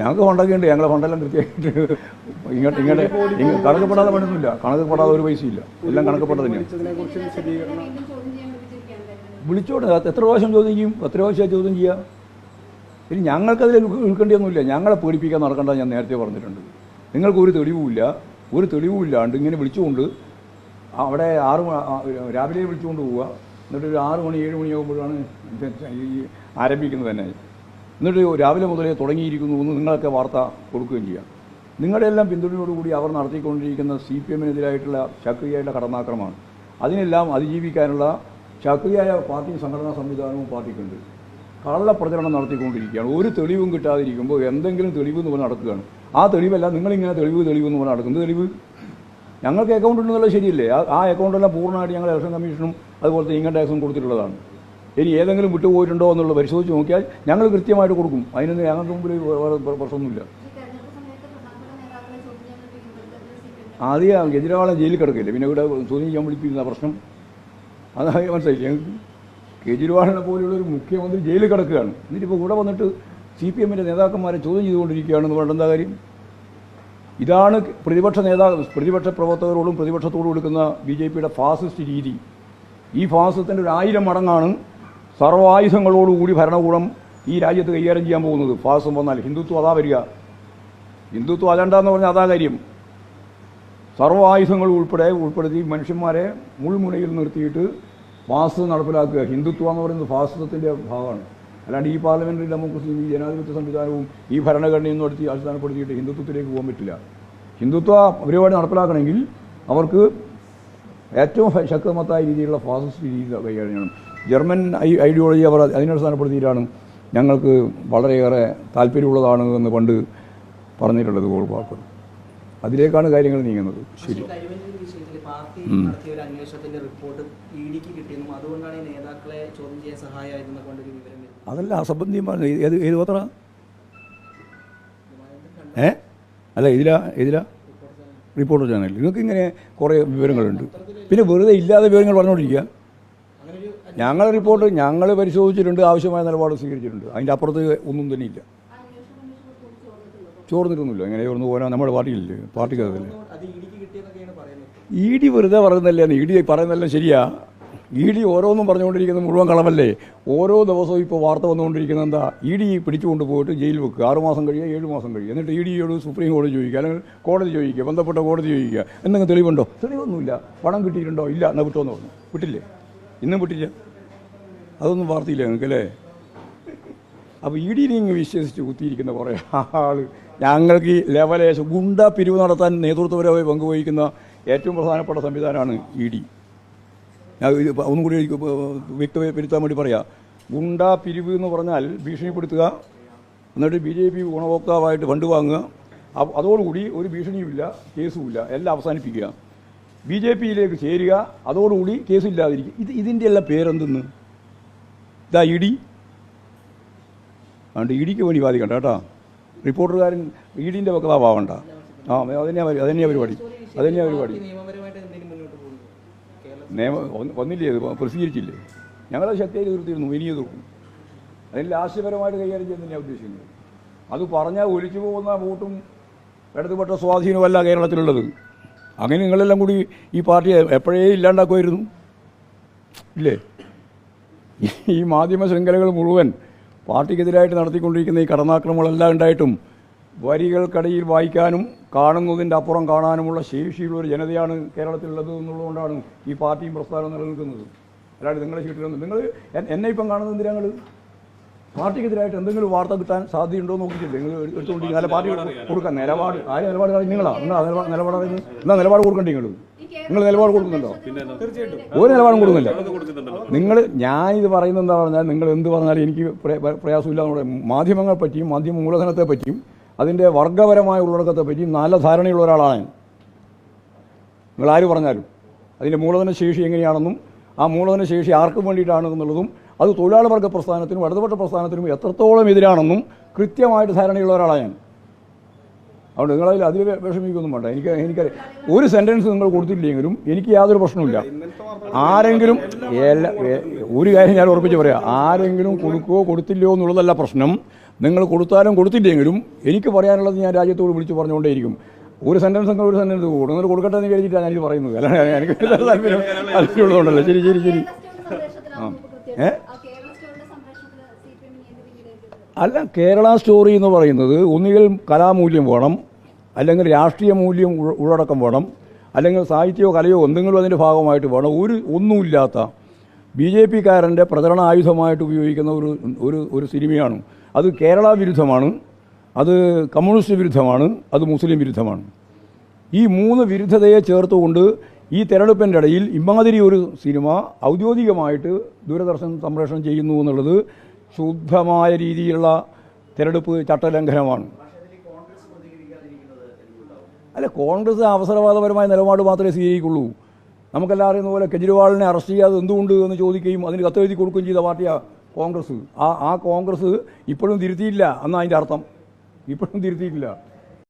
ഞങ്ങൾക്ക് ഫണ്ടൊക്കെ ഉണ്ട് ഞങ്ങളെ ഫണ്ടെല്ലാം കൃത്യമായിട്ട് ഇങ്ങോട്ട് ഇങ്ങോട്ട് ഇങ്ങ- കണക്കപ്പെടാതെ പണിയൊന്നുമില്ല. കണക്കപ്പെടാതെ ഒരു പൈസ ഇല്ല. എല്ലാം കണക്കപ്പെട്ടത് തന്നെയാണ്. വിളിച്ചോട്ടെ. എത്ര പ്രാവശ്യം ചോദ്യം ചെയ്യും? എത്ര പ്രാവശ്യം ചോദ്യം ചെയ്യുക ഇനി ഞങ്ങൾക്കതിൽ ഉൾ- ഉൾക്കേണ്ടിയൊന്നുമില്ല ഞങ്ങളെ പേടിപ്പിക്കാൻ നടക്കേണ്ട ഞാൻ നേരത്തെ പറഞ്ഞിട്ടുണ്ട്. നിങ്ങൾക്ക് ഒരു തെളിവുമില്ല. ഒരു തെളിവുമില്ലാണ്ട് ഇങ്ങനെ വിളിച്ചുകൊണ്ട് അവിടെ ആറ് രാവിലെ വിളിച്ചുകൊണ്ട് പോവുക. എന്നിട്ട് ഒരു ആറ് മണി ഏഴ് മണിയാകുമ്പോഴാണ് ആരംഭിക്കുന്നത് തന്നെ. എന്നിട്ട് രാവിലെ മുതലേ തുടങ്ങിയിരിക്കുന്നു എന്ന് നിങ്ങളൊക്കെ വാർത്ത കൊടുക്കുകയും ചെയ്യാം. നിങ്ങളുടെ എല്ലാം പിന്തുണയോടുകൂടി അവർ നടത്തിക്കൊണ്ടിരിക്കുന്ന സി പി എമ്മിനെതിരായിട്ടുള്ള ശക്തിയായിട്ടുള്ള കടന്നാക്രമമാണ്. അതിനെല്ലാം അതിജീവിക്കാനുള്ള ശക്തിയായ പാർട്ടി സംഘടനാ സംവിധാനവും പാർട്ടിക്കുണ്ട്. കള്ളപ്രചരണം നടത്തിക്കൊണ്ടിരിക്കുകയാണ്. ഒരു തെളിവും കിട്ടാതിരിക്കുമ്പോൾ എന്തെങ്കിലും തെളിവ് എന്ന് പറഞ്ഞ് നടക്കുകയാണ്. ആ തെളിവല്ല നിങ്ങളിങ്ങനെ തെളിവ് തെളിവ് എന്ന് പറഞ്ഞ് നടക്കുന്നത് തെളിവ്? ഞങ്ങൾക്ക് അക്കൗണ്ട് ഉണ്ടെന്നുള്ളത് ശരിയല്ലേ? ആ അക്കൗണ്ടെല്ലാം പൂർണമായിട്ട് ഞങ്ങൾ ഇലക്ഷൻ കമ്മീഷനും അതുപോലത്തെ ഇൻകം ടാക്സും കൊടുത്തിട്ടുള്ളതാണ്. ഇനി ഏതെങ്കിലും വിട്ടുപോയിട്ടുണ്ടോ എന്നുള്ള പരിശോധിച്ച് നോക്കിയാൽ ഞങ്ങൾ കൃത്യമായിട്ട് കൊടുക്കും. അതിനൊന്നും ഞങ്ങൾക്ക് മുമ്പിൽ പ്രശ്നമൊന്നുമില്ല. ആദ്യം കെജ്രിവാളെ ജയിലിൽ കിടക്കില്ല പിന്നെ ഇവിടെ ചോദ്യം ചെയ്യാൻ വിളിപ്പിക്കുന്ന പ്രശ്നം. അതായി മനസ്സിലായി ഞങ്ങൾക്ക് കെജ്രിവാളിനെ പോലെയുള്ള ഒരു മുഖ്യമന്ത്രി ജയിലിൽ കിടക്കുകയാണ്. എന്നിട്ടിപ്പോൾ ഇവിടെ വന്നിട്ട് സി പി എമ്മിന്റെ നേതാക്കന്മാരെ ചോദ്യം ചെയ്തുകൊണ്ടിരിക്കുകയാണെന്ന് പറഞ്ഞ എന്താ കാര്യം? ഇതാണ് പ്രതിപക്ഷ നേതാ പ്രതിപക്ഷ പ്രവർത്തകരോടും പ്രതിപക്ഷത്തോടും കൊടുക്കുന്ന ബി ജെ പിയുടെ ഫാസിസ്റ്റ് രീതി. ഈ ഫാസിസത്തിന്റെ ഒരു ആയിരം മടങ്ങാണ് സർവായുധങ്ങളോടുകൂടി ഭരണകൂടം ഈ രാജ്യത്ത് കൈകാര്യം ചെയ്യാൻ പോകുന്നത്. ഫാസം വന്നാൽ ഹിന്ദുത്വം അതാ വരിക. ഹിന്ദുത്വം അജണ്ട എന്ന് പറഞ്ഞാൽ അതാ കാര്യം. സർവായുധങ്ങൾ ഉൾപ്പെടെ ഉൾപ്പെടുത്തി മനുഷ്യന്മാരെ മുൾമുനയിൽ നിർത്തിയിട്ട് ഫാസിസം നടപ്പിലാക്കുക. ഹിന്ദുത്വം എന്ന് പറയുന്നത് ഫാസിസത്തിന്റെ ഭാഗമാണ്. അല്ലാണ്ട് ഈ പാർലമെന്ററി ഡെമോക്രസിയും ഈ ജനാധിപത്യ സംവിധാനവും ഈ ഭരണഘടനയൊന്നും എടുത്ത് അടിസ്ഥാനപ്പെടുത്തിയിട്ട് ഹിന്ദുത്വത്തിലേക്ക് പോകാൻ പറ്റില്ല. ഹിന്ദുത്വ പരിപാടി നടപ്പിലാക്കണമെങ്കിൽ അവർക്ക് ഏറ്റവും ശക്തമത്തായ രീതിയിലുള്ള ഫാസിസ്റ്റ് രീതി കൈകാര്യം ജർമ്മൻ ഐ ഐഡിയോളജി അവർ അതിനടിസ്ഥാനപ്പെടുത്തിയിട്ടാണ് ഞങ്ങൾക്ക് വളരെയേറെ താല്പര്യമുള്ളതാണ് എന്ന് പണ്ട് പറഞ്ഞിട്ടുള്ളത് ഗോൾപാക്ക് അതിലേക്കാണ് കാര്യങ്ങൾ നീങ്ങുന്നത്. ശരി. അതല്ല അസംബന്ധിയും പറഞ്ഞു ഏത് ഏത് പത്ര? ഏ? അല്ല ഇതിലാ ഇതിലാ റിപ്പോർട്ടർ ചാനൽ നിങ്ങൾക്ക് ഇങ്ങനെ കുറേ വിവരങ്ങളുണ്ട്. പിന്നെ വെറുതെ ഇല്ലാതെ വിവരങ്ങൾ പറഞ്ഞുകൊണ്ടിരിക്കുക. ഞങ്ങൾ റിപ്പോർട്ട് ഞങ്ങൾ പരിശോധിച്ചിട്ടുണ്ട് ആവശ്യമായ നിലപാട് സ്വീകരിച്ചിട്ടുണ്ട്. അതിന്റെ അപ്പുറത്ത് ഒന്നും തന്നെ ഇല്ല. ചോർന്നിട്ടൊന്നുമില്ല. ഇങ്ങനെ ചോർന്ന് പോകാൻ നമ്മുടെ പാർട്ടിയില്ലേ പാർട്ടിക്കകത്തല്ലേ? ഇ ഡി വെറുതെ പറയുന്നല്ലേ ഇ ഡി പറയുന്നതെല്ലാം ശരിയാ. ഇ ഡി ഓരോന്നും പറഞ്ഞുകൊണ്ടിരിക്കുന്നത് മുഴുവൻ കളവല്ലേ? ഓരോ ദിവസവും ഇപ്പോൾ വാർത്ത വന്നുകൊണ്ടിരിക്കുന്നത് എന്താ? ഇ ഡി പിടിച്ചുകൊണ്ട് പോയിട്ട് ജയിലിൽ വെക്കുക. ആറുമാസം കഴിയുക ഏഴ് മാസം കഴിയുക. എന്നിട്ട് ഇ ഡിയോട് സുപ്രീം കോടതി ചോദിക്കുക. അല്ലെങ്കിൽ കോടതി ചോദിക്കുക ബന്ധപ്പെട്ട കോടതി ചോദിക്കുക. എന്തെങ്കിലും തെളിവുണ്ടോ? തെളിവൊന്നുമില്ല. പണം കിട്ടിയിട്ടുണ്ടോ? ഇല്ല എന്നാൽ വിട്ടോന്ന് പറഞ്ഞു. വിട്ടില്ലേ? ഇന്നും വിട്ടില്ല? അതൊന്നും വാർത്തയില്ല നിങ്ങൾക്ക് അല്ലേ? അപ്പോൾ ഇ ഡി ഇങ്ങ് വിശ്വസിച്ച് കുത്തിയിരിക്കുന്ന കുറേ ആൾ ഞങ്ങൾക്ക് ഈ ലെവലേശം ഗുണ്ട പിരിവ് നടത്താൻ നേതൃത്വപരമായി പങ്കുവഹിക്കുന്ന ഏറ്റവും പ്രധാനപ്പെട്ട സംവിധാനമാണ് ഇ ഡി. ഞാൻ ഒന്നും കൂടി എനിക്ക് വ്യക്തപ്പെടുത്താൻ വേണ്ടി പറയാം. ഗുണ്ടാ പിരിവ് എന്ന് പറഞ്ഞാൽ ഭീഷണിപ്പെടുത്തുക എന്നിട്ട് ബി ജെ പി ഗുണഭോക്താവായിട്ട് ഫണ്ട് വാങ്ങുക. അതോടുകൂടി ഒരു ഭീഷണിയുമില്ല കേസുമില്ല. എല്ലാം അവസാനിപ്പിക്കുക. ബി ജെ പിയിലേക്ക് ചേരുക അതോടുകൂടി കേസില്ലാതിരിക്കുക. ഇത് ഇതിന്റെ എല്ലാം പേരെന്തെന്ന്? ഇതാ ഇ ഡി. അതുകൊണ്ട് ഇടിക്ക് വേണ്ടി വാദിക്കണ്ട കേട്ടോ. റിപ്പോർട്ടുകാരൻ ഇ ഡിന്റെ വക്താവാവണ്ട. ആ അതന്നെയാ അതന്നെയാ പരിപാടി അതന്നെയാ പരിപാടി പാർട്ടി നിയമപരമായിട്ട് എന്തെങ്കിലും മുന്നോട്ട് പോകുന്നു കേരളത്തിൽ നിയമ വന്ന് വന്നില്ലേ പ്രസിദ്ധീകരിച്ചില്ലേ? ഞങ്ങളത് ശക്തിയായി എതിർത്തിരുന്നു ഇനിയും എതിർക്കും അതിന് ലാസ്യപരമായിട്ട് കൈകാര്യം ചെയ്യുന്ന തന്നെയാണ് ഉദ്ദേശിക്കുന്നത്. അത് പറഞ്ഞാൽ ഒലിച്ചു പോകുന്ന വോട്ടും ഇടതുപെട്ട സ്വാധീനമല്ല കേരളത്തിലുള്ളത്. അങ്ങനെ നിങ്ങളെല്ലാം കൂടി ഈ പാർട്ടിയെ എപ്പോഴേ ഇല്ലാണ്ടാക്കുമായിരുന്നു? ഇല്ലേ? ഈ മാധ്യമ ശൃംഖലകൾ മുഴുവൻ പാർട്ടിക്കെതിരായിട്ട് നടത്തിക്കൊണ്ടിരിക്കുന്ന ഈ കടന്നാക്രമങ്ങളെല്ലാം ഉണ്ടായിട്ടും വരികൾക്കടിയിൽ വായിക്കാനും കാണുന്നതിന്റെ അപ്പുറം കാണാനുമുള്ള ശേഷിയുള്ള ഒരു ജനതയാണ് കേരളത്തിലുള്ളത് എന്നുള്ളതുകൊണ്ടാണ് ഈ പാർട്ടിയും പ്രസ്ഥാനവും നിലനിൽക്കുന്നത്. അല്ലാണ്ട് നിങ്ങളെ ചീട്ടിലൊന്നും നിങ്ങൾ എന്നെ ഇപ്പം കാണുന്നത് എന്തിനാ നിങ്ങൾ പാർട്ടിക്കെതിരായിട്ട് എന്തെങ്കിലും വാർത്ത കിട്ടാൻ സാധ്യതയുണ്ടോ എന്ന് നോക്കിയിട്ടില്ല. നിങ്ങൾ എടുത്തുകൊണ്ടിരിക്കുക നല്ല പാർട്ടി കൊടുക്കാൻ നിലപാട് ആര് നിലപാട് കാര്യം നിങ്ങൾ നിലപാട് എന്നാ നിലപാട് കൊടുക്കണ്ടേ നിങ്ങൾ നിങ്ങൾ നിലപാട് കൊടുക്കുന്നുണ്ടോ? ഒരു നിലപാടും കൊടുക്കുന്നില്ല. നിങ്ങൾ ഞാനിത് പറയുന്നത് എന്താ പറഞ്ഞാൽ നിങ്ങൾ എന്ത് പറഞ്ഞാലും എനിക്ക് പ്ര- പ്ര- പ്രയാസമില്ല. മാധ്യമങ്ങളെ പറ്റിയും മാധ്യമ മൂലധനത്തെ പറ്റിയും അതിന്റെ വർഗപരമായ ഉള്ളടക്കത്തെ പറ്റിയും നല്ല ധാരണയുള്ള ഒരാളാണ് ഞാൻ. നിങ്ങൾ ആര് പറഞ്ഞാലും. അതിന്റെ മൂലധന ശേഷി എങ്ങനെയാണെന്നും ആ മൂലധന ശേഷി ആർക്കും വേണ്ടിയിട്ടാണെന്നുള്ളതും അത് തൊഴിലാളി വർഗ പ്രസ്ഥാനത്തിനും ഇടതുപക്ഷ പ്രസ്ഥാനത്തിനും എത്രത്തോളം എതിരാണെന്നും കൃത്യമായിട്ട് ധാരണയുള്ള ഒരാളാണ് ഞാൻ. അതുകൊണ്ട് നിങ്ങളതിൽ അതിൽ വിഷമിക്കൊന്നും വേണ്ട. എനിക്ക് എനിക്ക് ഒരു സെന്റൻസ് നിങ്ങൾ കൊടുത്തില്ലെങ്കിലും എനിക്ക് യാതൊരു പ്രശ്നവുമില്ല. ആരെങ്കിലും എല്ലാ ഒരു കാര്യം ഞാൻ ഉറപ്പിച്ച് പറയാം. ആരെങ്കിലും കൊടുക്കുകയോ കൊടുത്തില്ലയോ എന്നുള്ളതല്ല പ്രശ്നം. നിങ്ങൾ കൊടുത്താലും കൊടുത്തില്ലെങ്കിലും എനിക്ക് പറയാനുള്ളത് ഞാൻ രാജ്യത്തോട് വിളിച്ച് പറഞ്ഞുകൊണ്ടേയിരിക്കും. ഒരു സെന്റൻസ് നിങ്ങൾ ഒരു സെന്റൻസ് കൂടും. നിങ്ങൾ കൊടുക്കട്ടെ എന്ന് കഴിഞ്ഞിട്ടാണ് ഞാനിത് പറയുന്നത്. അല്ലാതെ എനിക്ക് താല്പര്യം താല്പര്യമുള്ളതുകൊണ്ടല്ലോ. ശരി ശരി ശരി. ആ. ഏ? ആ കേരള സ്റ്റോറിന്റെ സംരക്ഷണത്തിൽ സി പി എമ്മിന് അല്ല കേരള സ്റ്റോറി എന്ന് പറയുന്നത് ഒന്നുകിൽ കലാമൂല്യം വേണം അല്ലെങ്കിൽ രാഷ്ട്രീയ മൂല്യം ഉള്ളടക്കം വേണം അല്ലെങ്കിൽ സാഹിത്യമോ കലയോ എന്തെങ്കിലും അതിന്റെ ഭാഗമായിട്ട് വേണം. ഒരു ഒന്നുമില്ലാത്ത ബി ജെ പിക്കാരന്റെ പ്രചരണ ആയുധമായിട്ട് ഉപയോഗിക്കുന്ന ഒരു ഒരു ഒരു സിനിമയാണ്. അത് കേരള വിരുദ്ധമാണ്. അത് കമ്മ്യൂണിസ്റ്റ് വിരുദ്ധമാണ്. അത് മുസ്ലിം വിരുദ്ധമാണ്. ഈ മൂന്ന് വിരുദ്ധതയെ ചേർത്തുകൊണ്ട് ഈ തെരഞ്ഞെടുപ്പിന്റെ ഇടയിൽ ഇമാതിരി ഒരു സിനിമ ഔദ്യോഗികമായിട്ട് ദൂരദർശൻ സംപ്രേഷണം ചെയ്യുന്നു എന്നുള്ളത് ശുദ്ധമായ രീതിയിലുള്ള തെരഞ്ഞെടുപ്പ് ചട്ടലംഘനമാണ്. അല്ല കോൺഗ്രസ് അവസരവാദപരമായ നിലപാട് മാത്രമേ സ്വീകരിക്കുള്ളൂ. നമുക്കെല്ലാം പോലെ കെജ്രിവാളിനെ അറസ്റ്റ് ചെയ്യാതെ എന്തുകൊണ്ട് എന്ന് ചോദിക്കുകയും അതിന് കത്തെഴുതി കൊടുക്കുകയും ചെയ്ത പാർട്ടിയാണ് കോൺഗ്രസ്. ആ ആ കോൺഗ്രസ് ഇപ്പോഴും തിരുത്തിയില്ല എന്നാണ് അതിന്റെ അർത്ഥം. ഇപ്പോഴും തിരുത്തിയിട്ടില്ല.